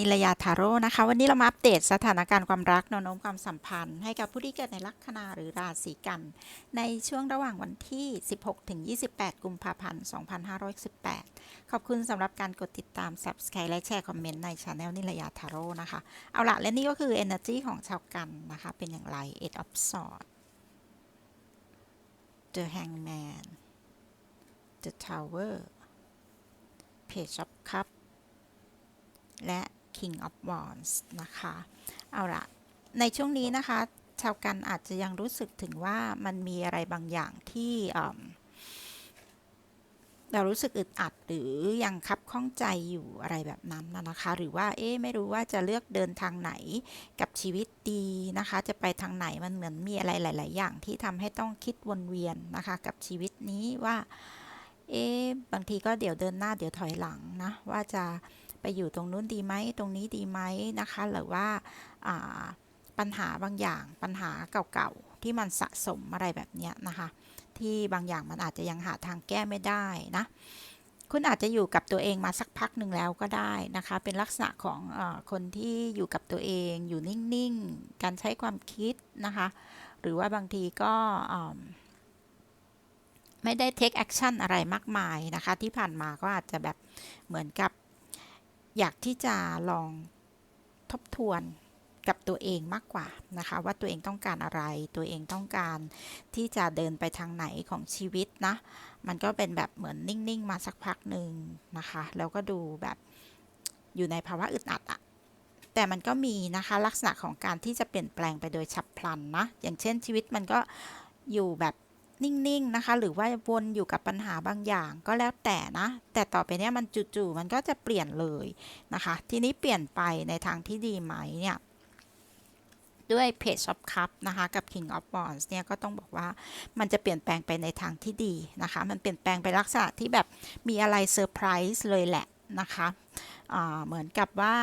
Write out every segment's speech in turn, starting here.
นิลยาทาโร่นะคะ วันนี้เรามาอัปเดตสถานการณ์ความรักแนวโน้มความสัมพันธ์ ให้กับผู้ที่เกิดในลัคนาหรือราศีกัน ในช่วงระหว่างวันที่ 16ถึง28 กุมภาพันธ์ 2518 ขอบคุณสำหรับการกดติดตาม Subscribe และแชร์คอมเมนต์ในช anel นิลยาทาโร่นะคะ เอาละและนี่ก็คือ Energy ของชาวกันนะคะ เป็นอย่างไร Eight of Swords The Hangman The Tower Page of Cups และ King of Wands นะคะ เอาละในช่วงนี้นะคะ ชาวกันอาจจะยังรู้สึกถึงว่ามันมีอะไรบางอย่างที่เรารู้สึกอึดอัดหรือยังคับข้องใจอยู่อะไรแบบนั้นนะนะคะ หรือว่าเอ๊ะไม่รู้ว่าจะเลือกเดินทางไหนกับชีวิตดีนะคะ จะไปทางไหนมันเหมือนมีอะไรหลาย ๆ อย่างที่ทำให้ต้องคิดวนเวียนนะคะ กับชีวิตนี้ว่าเอ๊ะบางทีก็เดี๋ยวเดินหน้าเดี๋ยวถอยหลังนะว่าจะ ไปอยู่ตรงนู้นดีไหมตรงนี้ดีไหมนะคะ หรือว่าาปัญหาบางอย่างปัญหาเก่าๆ ที่มันสะสมอะไรแบบนี้นะคะ ที่บางอย่างมันอาจจะยังหาทางแก้ไม่ได้นะคุณอาจจะอยู่กับตัวเองมาสักพักหนึ่งแล้วก็ได้นะคะ เป็นลักษณะของอคนที่อยู่กับตัวเองอยู่นิ่งๆ การใช้ความคิดนะคะ หรือว่าบางทีก็ไม่ได้ take action อะไรมากมายนะคะ ที่ผ่านมาก็อาจจะแบบเหมือนกับ อยากที่จะลองทบทวนกับตัวเองมากกว่านะคะ ว่าตัวเองต้องการอะไร ตัวเองต้องการที่จะเดินไปทางไหนของชีวิตนะ มันก็เป็นแบบเหมือนนิ่ง ๆ มาสักพักหนึ่งนะคะ แล้วก็ดูแบบอยู่ในภาวะอึดอัดอะแต่มันก็มีนะคะลักษณะของการที่จะเปลี่ยนแปลงไปโดยฉับพลันนะ อย่างเช่นชีวิตมันก็อยู่แบบ นิ่งๆนะคะ หรือว่าวนอยู่กับปัญหาบางอย่างก็แล้วแต่นะ แต่ต่อไปเนี้ยมันจู่ๆมันก็จะเปลี่ยนเลยนะคะ ทีนี้เปลี่ยนไปในทางที่ดีไหมเนี่ยด้วย Page of Cup นะคะ กับ King of Wands เนี่ยก็ต้องบอกว่ามันจะเปลี่ยนแปลงไปในทางที่ดีนะคะ มันเปลี่ยนแปลงไปลักษณะที่แบบมีอะไรเซอร์ไพรส์เลยแหละนะคะเหมือนกับว่า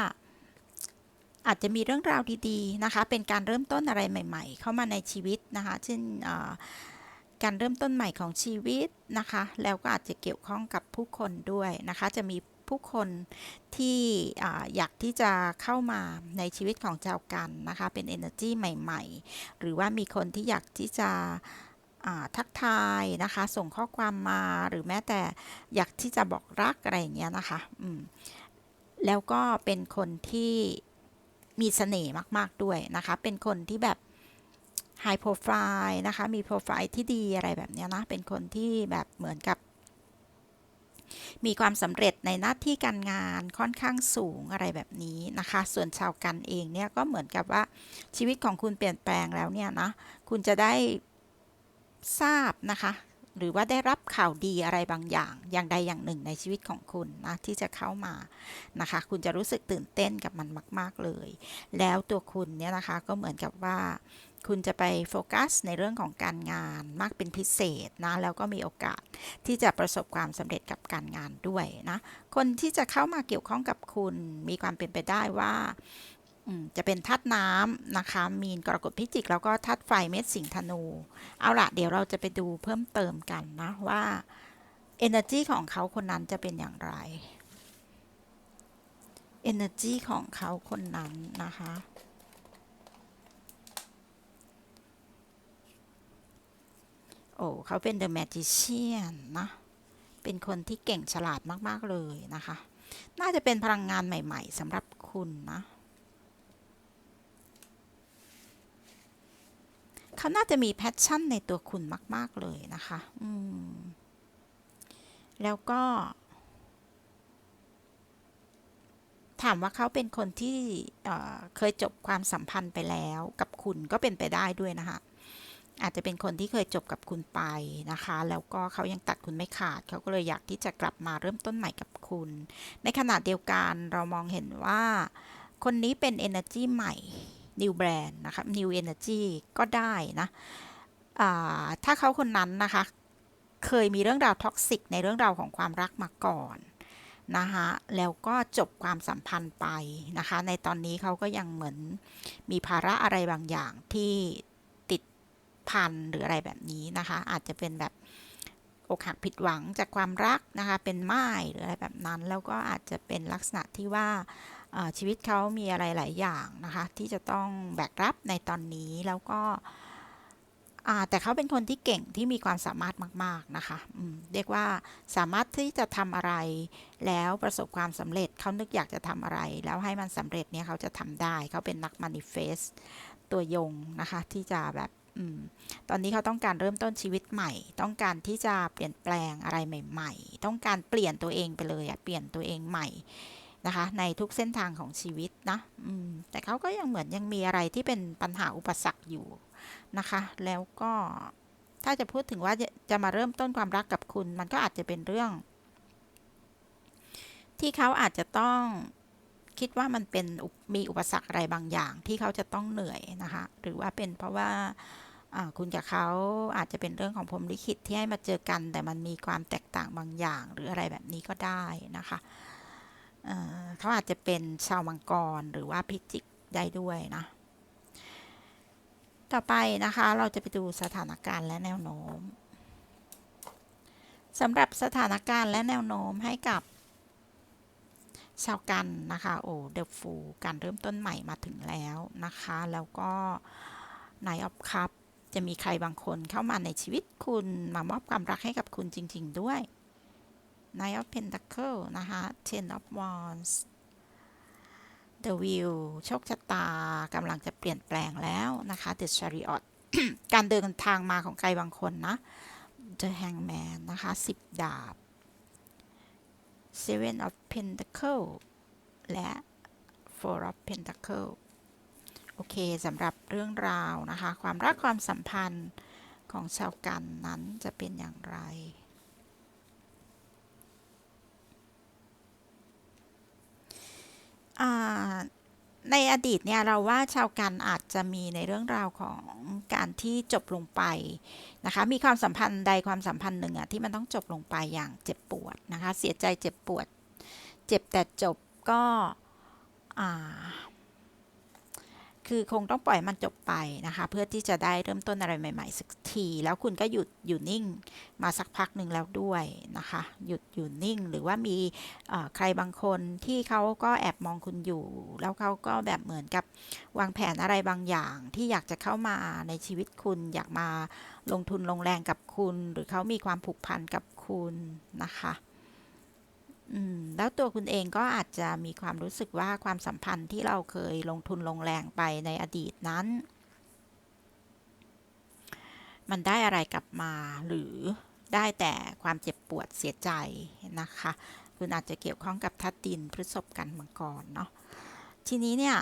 อาจจะมีเรื่องราวดีๆนะคะ เป็นการเริ่มต้นอะไรใหม่ ๆ เข้ามาในชีวิตนะคะ เช่นอ การเริ่มต้นใหม่ของชีวิตนะคะ แล้วก็อาจจะเกี่ยวข้องกับผู้คนด้วยนะคะ จะมีผู้คนที่อยากที่จะเข้ามาในชีวิตของเจ้ากันนะคะ เป็น energy ใหม่ ๆ หรือว่ามีคนที่อยากที่จะทักทายนะคะ ส่งข้อความมาหรือแม้แต่อยากที่จะบอกรักอะไรอย่างเงี้ยนะคะแล้วก็เป็นคนที่มีเสน่ห์มาก ๆ ด้วยนะคะ เป็นคนที่แบบ high profile นะคะ มีโปรไฟล์ที่ดีอะไรแบบเนี้ยนะ เป็นคนที่แบบเหมือนกับ มีความสำเร็จในหน้าที่การงานค่อนข้างสูงอะไรแบบนี้นะคะ ส่วนชาวกันเองเนี่ยก็เหมือนกับว่าชีวิตของคุณเปลี่ยนแปลงแล้วเนี่ยนะ คุณจะได้ทราบนะคะหรือว่าได้รับข่าวดีอะไรบางอย่างอย่างใดอย่างหนึ่งในชีวิตของคุณนะที่จะเข้ามานะคะ คุณจะรู้สึกตื่นเต้นกับมันมาก ๆเลย แล้วตัวคุณเนี่ยนะคะก็เหมือนกับว่า คุณจะไปโฟกัสในเรื่องของการงานมากเป็นพิเศษนะ แล้วก็มีโอกาสที่จะประสบความสำเร็จกับการงานด้วยนะ คนที่จะเข้ามาเกี่ยวข้องกับคุณมีความเป็นไปได้ว่าจะเป็นธาตุน้ำนะคะ มีนกรกฎพิจิก แล้วก็ธาตุไฟเม็ดสิงห์ธนู เอาละเดี๋ยวเราจะไปดูเพิ่มเติมกันนะว่า energy ของเขาคนนั้นจะเป็นอย่างไร energy ของเขาคนนั้นนะคะ โอ้เขาเป็น The Magician นะ เป็นคนที่เก่งฉลาดมาก ๆ เลยนะคะ น่าจะเป็นพลังงานใหม่ ๆสำหรับคุณนะเขาน่าจะมีแพชชั่นในตัวคุณมาก ๆ เลยนะคะ อืม แล้วก็ ถามว่าเขาเป็นคนที่เเคยจบความสัมพันธ์ไปแล้วกับคุณก็เป็นไปได้ด้วยนะคะ อาจจะเป็นคนที่เคยจบกับคุณไปนะคะ แล้วก็เขายังตัดคุณไม่ขาด เขาก็เลยอยากที่จะกลับมาเริ่มต้นใหม่กับคุณ ในขณะเดียวกันเรามองเห็นว่า คนนี้เป็น energy ใหม่ new brand นะคะ new energy ก็ได้นะถ้าเขาคนนั้นนะคะ เคยมีเรื่องราวท็อกซิกในเรื่องราวของความรักมาก่อนนะคะแล้วก็จบความสัมพันธ์ไปนะคะ ในตอนนี้เขาก็ยังเหมือนมีภาระอะไรบางอย่างที่ พันหรืออะไรแบบนี้นะคะ อาจจะเป็นแบบอกหักผิดหวังจากความรักนะคะ เป็นไม้หรืออะไรแบบนั้น แล้วก็อาจจะเป็นลักษณะที่ว่าชีวิตเขามีอะไรหลายอย่างนะคะ ที่จะต้องแบกรับในตอนนี้แล้วก็แต่เขาเป็นคนที่เก่งที่มีความสามารถมาก ๆ นะคะเรียกว่าสามารถที่จะทำอะไร แล้วประสบความสำเร็จเขานึกอยากจะทำอะไร แล้วให้มันสำเร็จเนี่ยเขาจะทำได้ เขาเป็นนักมานิเฟสตัวยงนะคะ ที่จะแบบ ตอนนี้เขาต้องการเริ่มต้นชีวิตใหม่ ต้องการที่จะเปลี่ยนแปลงอะไรใหม่ ๆ ต้องการเปลี่ยนตัวเองไปเลยอะเปลี่ยนตัวเองใหม่นะคะ ในทุกเส้นทางของชีวิตนะอืมแต่เขาก็ยังเหมือนยังมีอะไรที่เป็นปัญหาอุปสรรคอยู่นะคะ แล้วก็ถ้าจะพูดถึงว่าจะจะมาเริ่มต้นความรักกับคุณ มันก็อาจจะเป็นเรื่อง ที่เขาอาจจะต้องคิดว่ามันเป็นมีอุปสรรคอะไรบางอย่างที่เขาจะต้องเหนื่อยนะคะ หรือว่าเป็นเพราะว่า คุณกับเขาอาจจะเป็นเรื่องของพรหมลิขิตที่ให้มาเจอกัน แต่มันมีความแตกต่างบางอย่าง หรืออะไรแบบนี้ก็ได้นะคะเขาอาจจะเป็นชาวมังกรหรือว่าพิจิกได้ด้วยนะต่อไปนะคะเราจะไปดูสถานการณ์และแนวโน้มสำหรับสถานการณ์และแนวโน้มให้กับชาวกันนะคะโอ้เดฟฟูการเริ่มต้นใหม่มาถึงแล้วนะคะ แล้วก็นายออฟคัพ จะมีใครบางคนเข้ามาในชีวิตคุณมามอบความรักให้กับคุณจริง ๆ ด้วย Nine of Pentacles นะคะ Ten of Wands The Wheel โชคชะตากำลังจะเปลี่ยนแปลงแล้วนะคะ The Chariot การเดินทางมาของใครบางคนนะ The Hangman นะคะสิบดาบ Seven of Pentacles และ Four of Pentacles โอเคสำหรับเรื่องราวนะคะ ความรักความสัมพันธ์ของชาวกันนั้นจะเป็นอย่างไรในอดีตเนี่ยเราว่าชาวกันอาจจะมีในเรื่องราวของการที่จบลงไปนะคะมีความสัมพันธ์ใดความสัมพันธ์หนึ่งอะที่มันต้องจบลงไปอย่างเจ็บปวดนะคะเสียใจเจ็บปวด เจ็บแต่จบก็อ่า คือคงต้องปล่อยมันจบไปนะคะ เพื่อที่จะได้เริ่มต้นอะไรใหม่ ๆ สักที แล้วคุณก็หยุดอยู่นิ่งมาสักพักหนึ่งแล้วด้วยนะคะ หยุดอยู่นิ่งหรือว่ามีใครบางคนที่เขาก็แอบมองคุณอยู่ แล้วเขาก็แบบเหมือนกับวางแผนอะไรบางอย่างที่อยากจะเข้ามาในชีวิตคุณ อยากมาลงทุนลงแรงกับคุณ หรือเขามีความผูกพันกับคุณนะคะ อืมแล้วตัวคุณเองก็อาจจะมีความรู้สึกว่าความสัมพันธ์ที่เราเคยลงทุนลงแรงไปในอดีตนั้น มันได้อะไรกลับมาหรือได้แต่ความเจ็บปวดเสียใจนะคะ คุณอาจจะเกี่ยวข้องกับทัดดินพฤษภกันมังกรเนาะทีนี้เนี่ย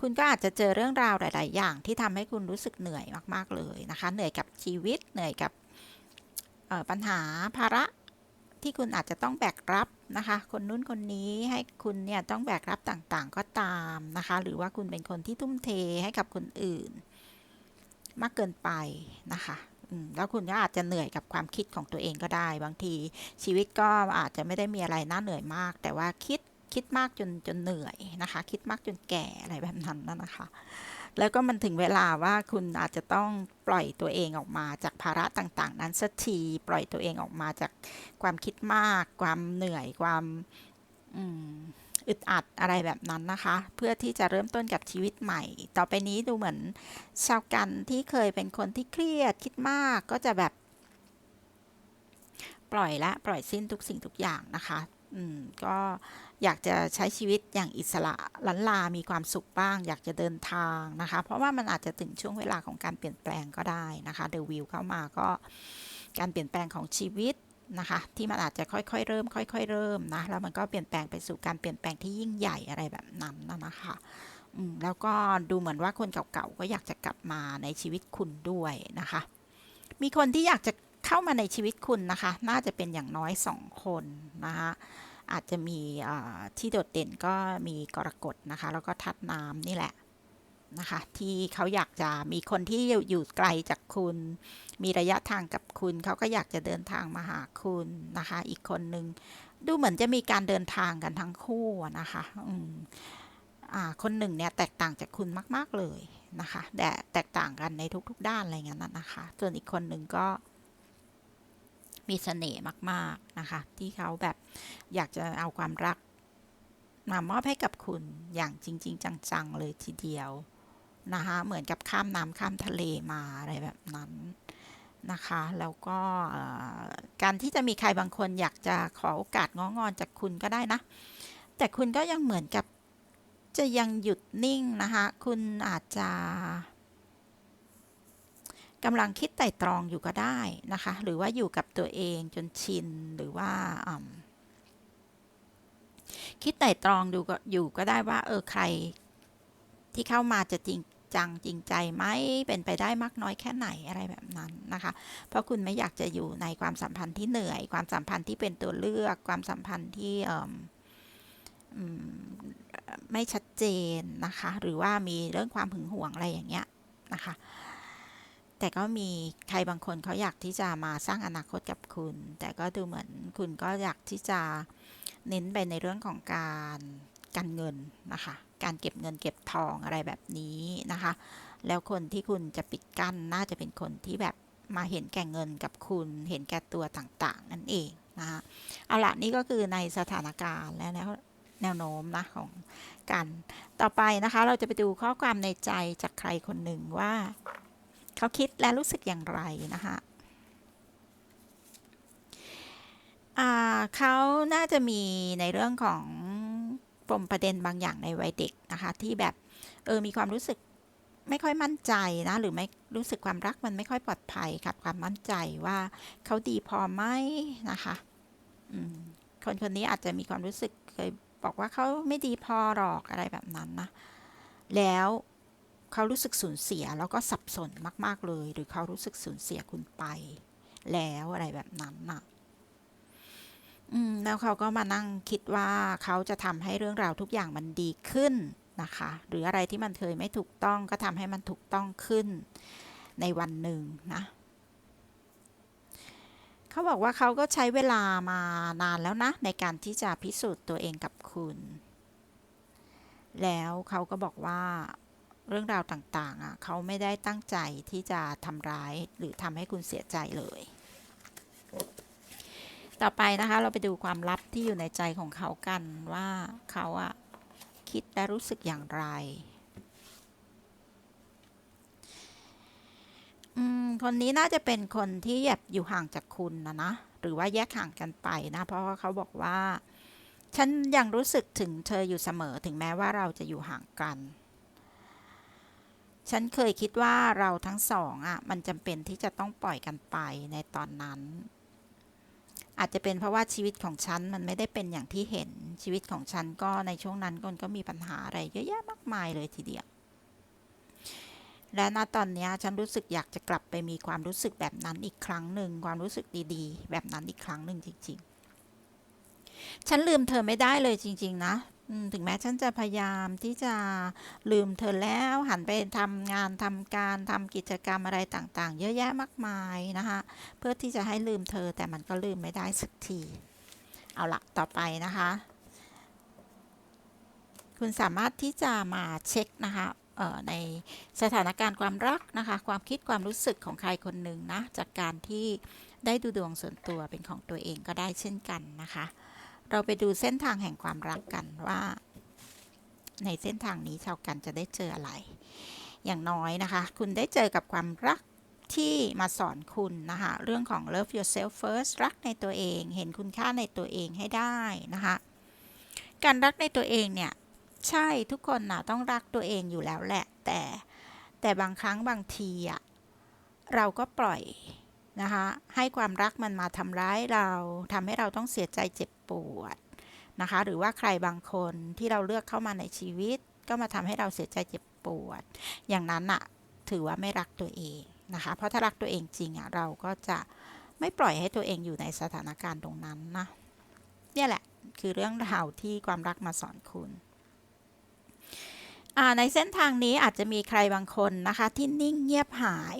คุณก็อาจจะเจอเรื่องราวหลาย ๆ อย่างที่ทำให้คุณรู้สึกเหนื่อยมาก ๆ เลยนะคะ เหนื่อยกับชีวิตเหนื่อยกับปัญหาภาระ ที่คุณอาจจะต้องแบกรับนะคะ คนนู้นคนนี้ให้คุณเนี่ยต้องแบกรับต่างๆก็ตามนะคะ หรือว่าคุณเป็นคนที่ทุ่มเทให้กับคนอื่น มากเกินไปนะคะแล้วคุณก็อาจจะเหนื่อยกับความคิดของตัวเองก็ได้ บางทีชีวิตก็อาจจะไม่ได้มีอะไรน่าเหนื่อยมาก แต่ว่าคิดคิดมากจนจนเหนื่อยนะคะ คิดมากจนแก่อะไรแบบนั้นนะคะ แล้วก็มันถึงเวลาว่าคุณอาจจะต้องปล่อยตัวเองออกมาจากภาระต่างๆ นั้นสักทีปล่อยตัวเองออกมาจากความคิดมาก ความเหนื่อยความอึดอัดอะไรแบบนั้นนะคะ เพื่อที่จะเริ่มต้นกับชีวิตใหม่ ต่อไปนี้ดูเหมือนชาวกันที่เคยเป็นคนที่เครียดคิดมากก็จะแบบ ปล่อยละปล่อยสิ้นทุกสิ่งทุกอย่างนะคะ อืมก็ อยากจะใช้ชีวิตอย่างอิสระลันลา มีความสุขบ้าง อยากจะเดินทางนะคะ เพราะว่ามันอาจจะถึงช่วงเวลาของการเปลี่ยนแปลงก็ได้นะคะเดวิลเข้ามาก็การเปลี่ยนแปลงของชีวิตนะคะที่มันอาจจะค่อยๆเริ่ม ค่อยๆเริ่มนะแล้วมันก็เปลี่ยนแปลงไปสู่การเปลี่ยนแปลงที่ยิ่งใหญ่อะไรแบบนั้นนะนะคะแล้วก็ดูเหมือนว่าคนเก่าๆก็อยากจะกลับมาในชีวิตคุณด้วยนะคะ มีคนที่อยากจะเข้ามาในชีวิตคุณนะคะ น่าจะเป็นอย่างน้อยสองคนนะคะ อาจจะมีที่โดดเด่นก็มีกรกฎนะคะ แล้วก็ทัดน้ำนี่แหละนะคะ ที่เขาอยากจะมีคนที่อยู่ไกลจากคุณ มีระยะทางกับคุณ เขาก็อยากจะเดินทางมาหาคุณนะคะ อีกคนนึงดูเหมือนจะมีการเดินทางกันทั้งคู่นะคะอืมอ่าคนหนึ่งเนี่ยแตกต่างจากคุณมาก ๆเลยนะคะแต่แตกต่างกันในทุก ๆ ด้านอะไรเงี้ยนะคะ ส่วนอีกคนหนึ่งก็ มีเสน่ห์มากๆนะคะ ที่เขาแบบอยากจะเอาความรักมามอบให้กับคุณอย่างจริง ๆ จัง ๆ เลยทีเดียวนะคะเหมือนกับข้ามน้ำข้ามทะเลมาอะไรแบบนั้นนะคะ แล้วก็การที่จะมีใครบางคนอยากจะขอโอกาสง้องอนจากคุณก็ได้นะ แต่คุณก็ยังเหมือนกับจะยังหยุดนิ่งนะคะ คุณอาจจะ กำลังคิดไต่ตรองอยู่ก็ได้นะคะ หรือว่าอยู่กับตัวเองจนชินหรือว่าคิดไต่ตรองดูก็อยู่ก็ได้ว่า เออใครที่เข้ามาจะจริงจังจริงใจไหมเป็นไปได้มากน้อยแค่ไหนอะไรแบบนั้นนะคะ เพราะคุณไม่อยากจะอยู่ในความสัมพันธ์ที่เหนื่อย ความสัมพันธ์ที่เป็นตัวเลือก ความสัมพันธ์ที่เออไม่ชัดเจนนะคะ หรือว่ามีเรื่องความหึงหวงอะไรอย่างเงี้ยนะคะ แต่ก็มีใครบางคนเขาอยากที่จะมาสร้างอนาคตกับคุณ แต่ก็ดูเหมือนคุณก็อยากที่จะเน้นไปในเรื่องของการการเงินนะคะ การเก็บเงินเก็บทองอะไรแบบนี้นะคะ แล้วคนที่คุณจะปิดกั้นน่าจะเป็นคนที่แบบมาเห็นแก่เงินกับคุณ เห็นแก่ตัวต่างๆ นั่นเองนะคะเอาละนี่ก็คือในสถานการณ์และแนวแนวโน้มนะของการต่อไปนะคะเราจะไปดูข้อความในใจจากใครคนหนึ่งว่า เขาคิดและรู้สึกอย่างไรนะคะเขาน่าจะมีในเรื่องของปมประเด็นบางอย่างในวัยเด็กนะคะ ที่แบบเออมีความรู้สึกไม่ค่อยมั่นใจนะหรือไม่รู้สึกความรักมันไม่ค่อยปลอดภัยขาดความมั่นใจว่าเขาดีพอไหมนะคะคนคนนี้อาจจะมีความรู้สึกเคยบอกว่าเขาไม่ดีพอหรอกอะไรแบบนั้นนะแล้ว เขารู้สึกสูญเสียแล้วก็สับสนมาก ๆ เลย หรือเขารู้สึกสูญเสียคุณไป แล้วอะไรแบบนั้นน่ะอืมแล้วเขาก็มานั่งคิดว่าเขาจะทำให้เรื่องราวทุกอย่างมันดีขึ้นนะคะ หรืออะไรที่มันเคยไม่ถูกต้องก็ทำให้มันถูกต้องขึ้นในวันหนึ่งนะเขาบอกว่าเขาก็ใช้เวลามานานแล้วนะ ในการที่จะพิสูจน์ตัวเองกับคุณ แล้วเขาก็บอกว่า เรื่องราวต่างๆอะเขาไม่ได้ตั้งใจที่จะทำร้ายหรือทำให้คุณเสียใจเลย ต่อไปนะคะเราไปดูความลับที่อยู่ในใจของเขากันว่าเขาอะคิดและรู้สึกอย่างไรคนนี้น่าจะเป็นคนที่แบบอยู่ห่างจากคุณนะนะ หรือว่าแยกห่างกันไปนะ เพราะว่าเขาบอกว่า ฉันยังรู้สึกถึงเธออยู่เสมอถึงแม้ว่าเราจะอยู่ห่างกัน ฉันเคยคิดว่าเราทั้งสองอะมันจำเป็นที่จะต้องปล่อยกันไปในตอนนั้น อาจจะเป็นเพราะว่าชีวิตของฉันมันไม่ได้เป็นอย่างที่เห็นชีวิตของฉันก็ในช่วงนั้นก็มีปัญหาอะไรเยอะแยะมากมายเลยทีเดียว และณตอนนี้ฉันรู้สึกอยากจะกลับไปมีความรู้สึกแบบนั้นอีกครั้งหนึ่งความรู้สึกดีๆ แบบนั้นอีกครั้งหนึ่งจริง ๆ ฉันลืมเธอไม่ได้เลยจริง ๆ นะ ถึงแม้ฉันจะพยายามที่จะลืมเธอแล้วหันไปทำงานทำการทำกิจกรรมอะไรต่างๆ เยอะแยะมากมายนะคะเพื่อที่จะให้ลืมเธอแต่มันก็ลืมไม่ได้สักที เอาละต่อไปนะคะ คุณสามารถที่จะมาเช็คนะคะในสถานการณ์ความรักนะคะ ความคิดความรู้สึกของใครคนหนึ่งนะจากการที่ได้ดูดวงส่วนตัวเป็นของตัวเองก็ได้เช่นกันนะคะ เราไปดูเส้นทางแห่งความรักกันว่า ในเส้นทางนี้ชาวกันจะได้เจออะไร อย่างน้อยนะคะ คุณได้เจอกับความรักที่มาสอนคุณนะคะ เรื่องของ love yourself first รักในตัวเอง เห็นคุณค่าในตัวเองให้ได้นะคะ การรักในตัวเองเนี่ย ใช่ทุกคนนะต้องรักตัวเองอยู่แล้วแหละ แต่แต่บางครั้งบางทีอะเราก็ปล่อย นะคะให้ความรักมันมาทำร้ายเราทำให้เราต้องเสียใจเจ็บปวดนะคะหรือว่าใครบางคนที่เราเลือกเข้ามาในชีวิต ก็มาทำให้เราเสียใจเจ็บปวด อย่างนั้นอะถือว่าไม่รักตัวเองนะคะเพราะถ้ารักตัวเองจริงอะเราก็จะไม่ปล่อยให้ตัวเองอยู่ในสถานการณ์ตรงนั้นนะเนี่ยแหละคือเรื่องราวที่ความรักมาสอนคุณในเส้นทางนี้อาจจะมีใครบางคนนะคะที่นิ่งเงียบหาย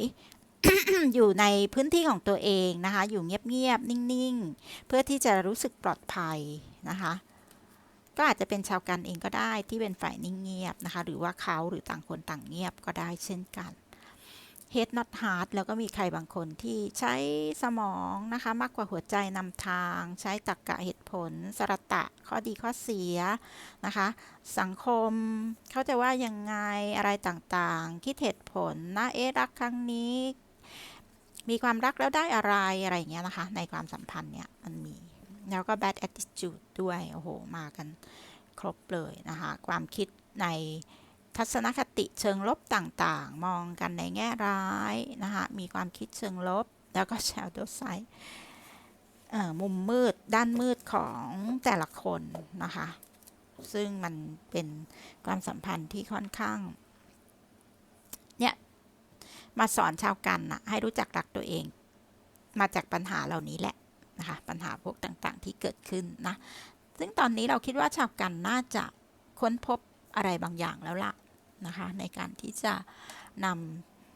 อยู่ในพื้นที่ของตัวเองนะคะ อยู่เงียบๆ นิ่งๆ เพื่อที่จะรู้สึกปลอดภัยนะคะ ก็อาจจะเป็นชาวกันเองก็ได้ที่เป็นฝ่ายนิ่งเงียบนะคะ หรือว่าเขาหรือต่างคนต่างเงียบก็ได้เช่นกัน head not heart แล้วก็มีใครบางคนที่ใช้สมองนะคะ มากกว่าหัวใจนำทาง ใช้ตรรกะเหตุผล สรตะ ข้อดีข้อเสียนะคะ สังคมเขาจะว่ายังไงอะไรต่างๆ คิดเหตุผลนะเอ๊ะรักครั้งนี้ มีความรักแล้วได้อะไรอะไรอย่างเงี้ยนะคะ ในความสัมพันธ์เนี่ยมันมี แล้วก็ bad attitude ด้วย โอ้โห มากันครบเลยนะคะ ความคิดในทัศนคติเชิงลบต่างๆ มองกันในแง่ร้ายนะคะ มีความคิดเชิงลบ แล้วก็ shadow side มุมมืดด้านมืดของแต่ละคนนะคะ ซึ่งมันเป็นความสัมพันธ์ที่ค่อนข้าง มาสอนชาวกันนะให้รู้จักรักตัวเอง มาจากปัญหาเหล่านี้แหละนะคะปัญหาพวกต่างๆที่เกิดขึ้นนะซึ่งตอนนี้เราคิดว่าชาวกันน่าจะค้นพบอะไรบางอย่างแล้วล่ะนะคะในการที่จะน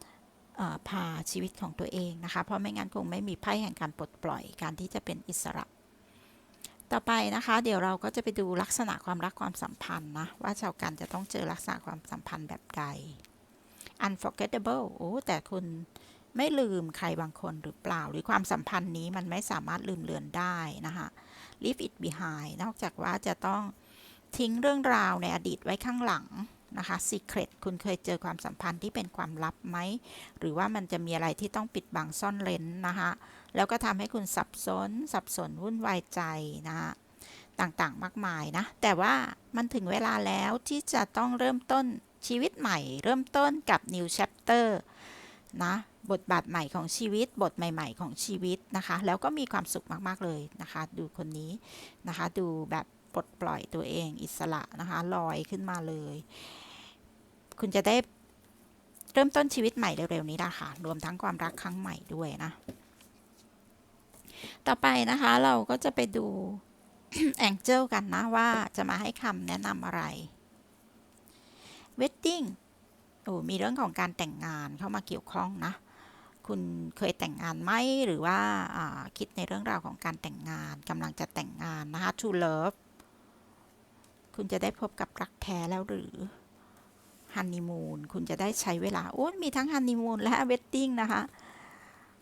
ำพาชีวิตของตัวเองนะคะ เพราะไม่งั้นคงไม่มีไพ่แห่งการปลดปล่อยการที่จะเป็นอิสระ ต่อไปนะคะ เดี๋ยวเราก็จะไปดูลักษณะความรักความสัมพันธ์นะว่าชาวกันจะต้องเจอลักษณะความสัมพันธ์แบบใด unforgettable โอ้แต่คุณไม่ลืมใครบางคนหรือเปล่า หรือความสัมพันธ์นี้มันไม่สามารถลืมเลือนได้นะคะ leave it behind นอกจากว่าจะต้องทิ้งเรื่องราวในอดีตไว้ข้างหลังนะคะ secret คุณเคยเจอความสัมพันธ์ที่เป็นความลับไหม หรือว่ามันจะมีอะไรที่ต้องปิดบังซ่อนเลนนะคะ แล้วก็ทำให้คุณสับสน สับสนวุ่นวายใจนะคะต่างๆ มากมายนะ แต่ว่ามันถึงเวลาแล้วที่จะต้องเริ่มต้น ชีวิตใหม่เริ่มต้นกับ new chapter นะบทบาทใหม่ของชีวิต บทใหม่ ๆ ของชีวิตนะคะ แล้วก็มีความสุขมากๆเลยนะคะ ดูคนนี้นะคะ ดูแบบปลดปล่อยตัวเองอิสระนะคะลอยขึ้นมาเลย คุณจะได้เริ่มต้นชีวิตใหม่เร็วๆนี้ละคะรวมทั้งความรักครั้งใหม่ด้วยนะ ต่อไปนะคะเราก็จะไปดูแองเจิลกันนะว่าจะมาให้คำแนะนำอะไร wedding โอ้มีเรื่องของการแต่งงานเข้ามาเกี่ยวข้องนะ คุณเคยแต่งงานไหมหรือว่าคิดในเรื่องราวของการแต่งงานกำลังจะแต่งงานนะคะ to love คุณจะได้พบกับรักแท้แล้วหรือฮันนีมูนคุณจะได้ใช้เวลา โอ้มีทั้งฮันนีมูนและเวดดิ้งนะคะ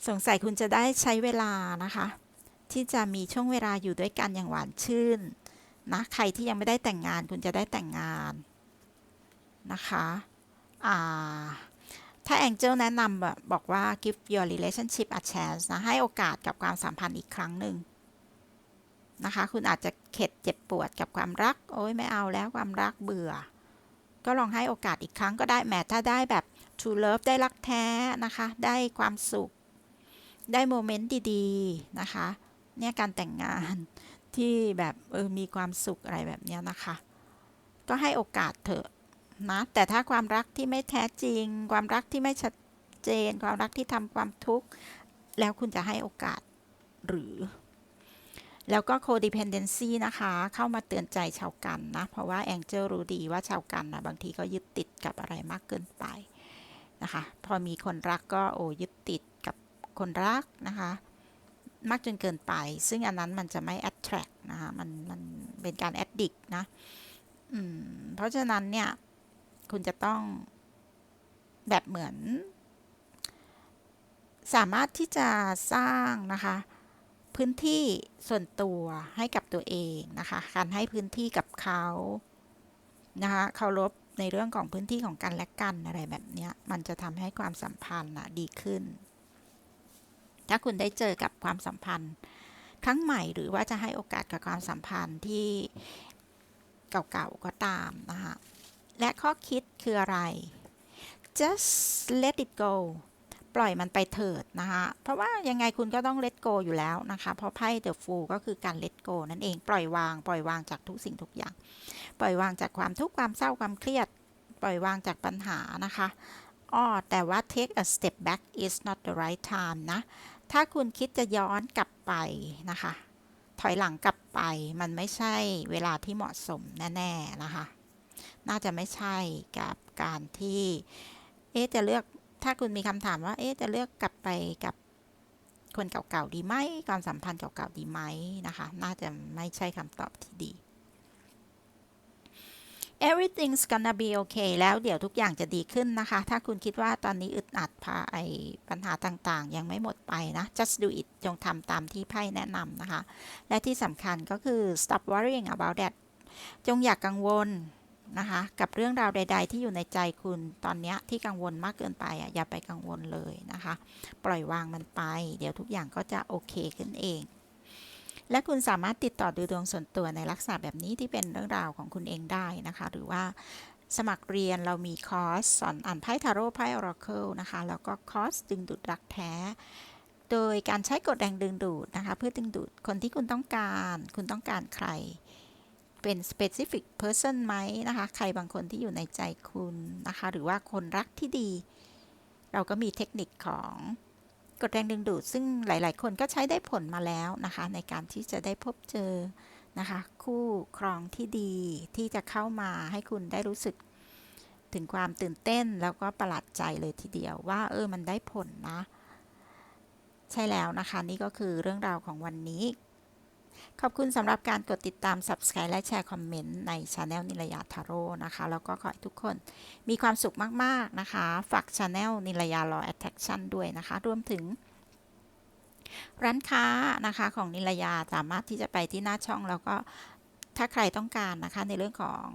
สงสัยคุณจะได้ใช้เวลานะคะ ที่จะมีช่วงเวลาอยู่ด้วยกันอย่างหวานชื่นนะ ใครที่ยังไม่ได้แต่งงาน คุณจะได้แต่งงาน นะคะอ่าถ้าแองเจิลแนะนำบอกว่า give your relationship a chance นะ ให้โอกาสกับความสัมพันธ์อีกครั้งหนึ่งนะคะ คุณอาจจะเข็ดเจ็บปวดกับความรัก โอ้ยไม่เอาแล้วความรักเบื่อ ก็ลองให้โอกาสอีกครั้งก็ได้แม้ถ้าได้แบบ true love ได้รักแท้นะคะ ได้ความสุข ได้โมเมนต์ดีๆ นะคะ เนี่ยการแต่งงานที่แบบเออมีความสุขอะไรแบบเนี้ยนะคะ ก็ให้โอกาสเถอะ นะแต่ถ้าความรักที่ไม่แท้จริง ความรักที่ไม่ชัดเจน ความรักที่ทำความทุกข์แล้วคุณจะให้โอกาสหรือ แล้วก็ codependency นะคะ เข้ามาเตือนใจชาวกันนะ เพราะว่าแองเจิลรู้ดีว่าชาวกันนะบางทีก็ยึดติดกับอะไรมากเกินไปนะคะ พอมีคนรักก็โอ้ยึดติดกับคนรักนะคะ มากจนเกินไป ซึ่งอันนั้นมันจะไม่ attract นะคะ มันมันเป็นการ addict นะเพราะฉะนั้นเนี่ย คุณจะต้องแบบเหมือน สามารถที่จะสร้างนะคะ พื้นที่ส่วนตัวให้กับตัวเองนะคะ การให้พื้นที่กับเขานะคะเคารพในเรื่องของพื้นที่ของกันและกันอะไรแบบนี้มันจะทำให้ความสัมพันธ์นะดีขึ้น ถ้าคุณได้เจอกับความสัมพันธ์ ครั้งใหม่หรือว่าจะให้โอกาสกับความสัมพันธ์ที่เก่าๆก็ตามนะคะ และข้อคิดคืออะไร just let it go ปล่อยมันไปเถิดนะคะ เพราะว่ายังไงคุณก็ต้องเลตโกอยู่แล้วนะคะ เพราะไพ่เดอะฟูก็คือการเลตโกนั่นเอง ปล่อยวาง ปล่อยวางจากทุกสิ่งทุกอย่าง ปล่อยวางจากความทุกข์ความเศร้าความเครียด ปล่อยวางจากปัญหานะคะอ้อแต่ว่า take a step back is not the right time นะ ถ้าคุณคิดจะย้อนกลับไปนะคะ ถอยหลังกลับไป มันไม่ใช่เวลาที่เหมาะสมแน่ๆนะคะ น่าจะไม่ใช่กับการที่ เอ๊จะเลือกถ้าคุณมีคำถามว่า เอ๊จะเลือกกลับไปกับคนเก่าๆดีไหมความสัมพันธ์เก่าๆดีไหมนะคะ น่าจะไม่ใช่คำตอบที่ดี everything's gonna be okay แล้วเดี๋ยวทุกอย่างจะดีขึ้นนะคะ ถ้าคุณคิดว่าตอนนี้อึดอัดพาไอปัญหาต่างๆ ยังไม่หมดไปนะ just do it จงทำตามที่ไพ่แนะนำนะคะ และที่สำคัญก็คือ stop worrying about that จงอย่ากกังวล นะคะ กับเรื่องราวใด ๆ ที่อยู่ในใจคุณตอนนี้ที่กังวลมากเกินไปอะอย่าไปกังวลเลยนะคะ ปล่อยวางมันไป เดี๋ยวทุกอย่างก็จะโอเคขึ้นเอง และคุณสามารถติดต่อดูดวงส่วนตัวในลักษณะแบบนี้ที่เป็นเรื่องราวของคุณเองได้นะคะ หรือว่าสมัครเรียนเรามีคอร์สสอนอ่านไพ่ทาโร่ไพ่ออราเคิลนะคะ แล้วก็คอร์สดึงดูดรักแท้ โดยการใช้กฎแรงดึงดูดนะคะ เพื่อดึงดูดคนที่คุณต้องการ คุณต้องการใคร เป็น specific person ไหมนะคะ ใครบางคนที่อยู่ในใจคุณนะคะ หรือว่าคนรักที่ดี เราก็มีเทคนิคของกฎแรงดึงดูด ซึ่งหลาย ๆ คนก็ใช้ได้ผลมาแล้วนะคะ ในการที่จะได้พบเจอนะคะ คู่ครองที่ดีที่จะเข้ามาให้คุณได้รู้สึกถึงความตื่นเต้นแล้วก็ประหลาดใจเลยทีเดียวว่า เออมันได้ผลนะ ใช่แล้วนะคะ นี่ก็คือเรื่องราวของวันนี้ ขอบคุณสำหรับการกดติดตาม Subscribe และแชร์คอมเมนต์ใน Channel นิลยาทาโร่นะคะ แล้วก็ขอให้ทุกคนมีความสุขมาก ๆ นะคะ ฝาก Channel นิลยา Law Attraction ด้วยนะคะ รวมถึงร้านค้านะคะของนิลยาสามารถที่จะไปที่หน้าช่องแล้วก็ถ้าใครต้องการนะคะในเรื่องของ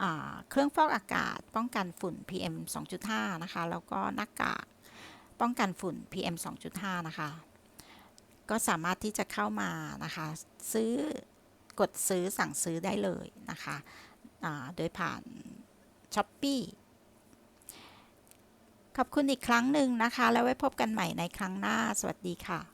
อเครื่องฟอกอากาศ ป้องกันฝุ่น PM 2.5 นะคะ แล้วก็หน้ากากป้องกันฝุ่น PM 2.5 นะคะ ก็สามารถที่จะเข้ามานะคะ ซื้อกดซื้อสั่งซื้อได้เลยนะคะโดยผ่าน s h อ p e e ขอบคุณอีกครั้งหนึ่งนะคะ แล้วไว้พบกันใหม่ในครั้งหน้า สวัสดีค่ะ